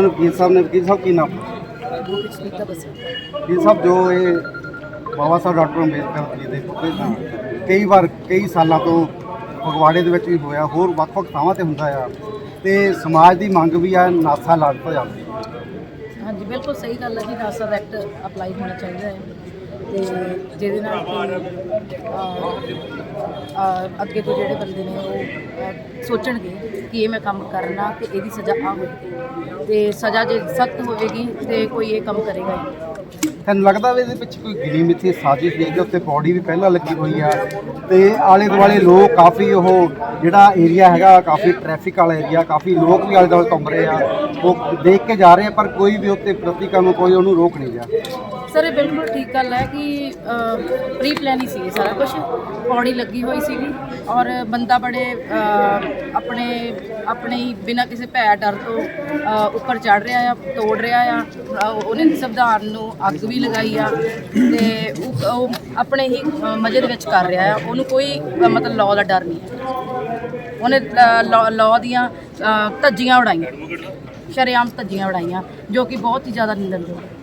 ਵਕੀਲ ਸਾਹਿਬ ਨੇ ਵਕੀਲ ਸਾਹਿਬ ਕੀ ਨਾਮ? ਵਕੀਲ ਸਾਹਿਬ ਜੋ ਇਹ ਬਾਬਾ ਸਾਹਿਬ ਡਾਕਟਰ ਅੰਬੇਦਕਰ ਜੀ ਦੇ ਪੁੱਤਰ ਨਾਲ ਕਈ ਵਾਰ, ਕਈ ਸਾਲਾਂ ਤੋਂ ਫਗਵਾੜੇ ਦੇ ਵਿੱਚ ਵੀ ਹੋਇਆ, ਹੋਰ ਵੱਖ-ਵੱਖ ਥਾਵਾਂ ਤੇ ਹੁੰਦਾ ਆ। ਤੇ ਸਮਾਜ ਦੀ ਮੰਗ ਵੀ ਆ, ਨਾਸਾ ਲਾ ਦਿੱਤਾ ਜਾਂਦੀ। ਹਾਂਜੀ, ਬਿਲਕੁਲ ਸਹੀ ਗੱਲ ਹੈ ਜੀ, ਨਾਸਾ ਦਾ ਐਕਟ ਅਪਲਾਈ ਹੋਣਾ ਚਾਹੀਦਾ ਹੈ। ਤੇ ਜਿਹਦੇ ਨਾਲ ਕਿ ਅਹ, ਅਹ, ਅੱਗੇ ਤੋਂ ਜਿਹੜੇ ਬੰਦੇ ਨੇ ਉਹ ਅਹ, ਸੋਚਣਗੇ ਕਿ ਇਹ ਮੈਂ ਕੰਮ ਕਰਨਾ ਤੇ ਇਹਦੀ ਸਜ਼ਾ ਆ ਹੋਵੇਗੀ ਤੇ ਸਜ਼ਾ ਜੇ ਸਖਤ ਹੋਵੇਗੀ ਤੇ ਕੋਈ ਇਹ ਕੰਮ ਕਰੇਗਾ ਹੀ ਨਹੀਂ। ਤੁਹਾਨੂੰ ਲੱਗਦਾ ਵੀ ਇਹਦੇ ਪਿੱਛੇ ਕੋਈ ਗਿਣੀ ਮਿੱਥੀ ਸਾਜ਼ਿਸ਼ ਹੈ ਕਿ ਉੱਤੇ ਬੋਡੀ ਵੀ ਪਹਿਲਾਂ ਲੱਗੀ ਹੋਈ ਆ ਤੇ ਆਲੇ ਦੁਆਲੇ ਲੋਕ ਕਾਫੀ ਉਹ ਜਿਹੜਾ ਏਰੀਆ ਹੈਗਾ ਕਾਫੀ ਟ੍ਰੈਫਿਕ ਵਾਲਾ ਏਰੀਆ ਕਾਫੀ ਲੋਕ ਵੀ ਆਲੇ ਦੁਆਲੇ ਘੁੰਮ ਰਹੇ ਆ। ਉਹ ਦੇਖ ਕੇ ਜਾ ਰਹੇ ਆ ਪਰ ਕੋਈ ਵੀ ਉੱਤੇ ਪ੍ਰਤੀਕਰਮ ਨੂੰ ਕੋਈ ਉਹਨੂੰ ਰੋਕ ਨਹੀਂ ਰਿਹਾ। ਸਰ ਇਹ ਬਿਲਕੁਲ ਠੀਕ ਗੱਲ ਹੈ ਕਿ ਪ੍ਰੀ ਪਲਾਨ ਹੀ ਸੀ ਸਾਰਾ ਕੁਝ ਪੌੜੀ ਲੱਗੀ ਹੋਈ ਸੀਗੀ ਔਰ ਬੰਦਾ ਬੜੇ ਅਹ, ਆਪਣੇ ਆਪਣੇ ਹੀ ਬਿਨਾਂ ਕਿਸੇ ਭੈ ਡਰ ਤੋਂ ਅਹ, ਉੱਪਰ ਚੜ ਰਿਹਾ ਆ ਤੋੜ ਰਿਹਾ ਆ। ਅਹ, ਉਹਨੇ ਸੰਵਿਧਾਨ ਨੂੰ ਅੱਗ ਵੀ ਲਗਾਈ ਆ ਤੇ ਉਹ ਉਹ ਆਪਣੇ ਹੀ ਅਹ, ਮਜ਼ੇ ਦੇ ਵਿੱਚ ਕਰ ਰਿਹਾ ਆ। ਉਹਨੂੰ ਕੋਈ ਅਹ, ਮਤਲਬ ਲਾਅ ਦਾ ਡਰ ਨਹੀਂ ਹੈ। ਉਹਨੇ ਲਾਅ ਦੀਆਂ ਅਹ, ਧੱਜੀਆਂ ਉਡਾਈਆਂ। ਸ਼ਰੇਆਮ ਧੱਜੀਆਂ ਉਡਾਈਆਂ ਜੋ ਕਿ ਬਹੁਤ ਹੀ ਜ਼ਿਆਦਾ ਨਿੰਦਣਯੋਗ ਹੈ।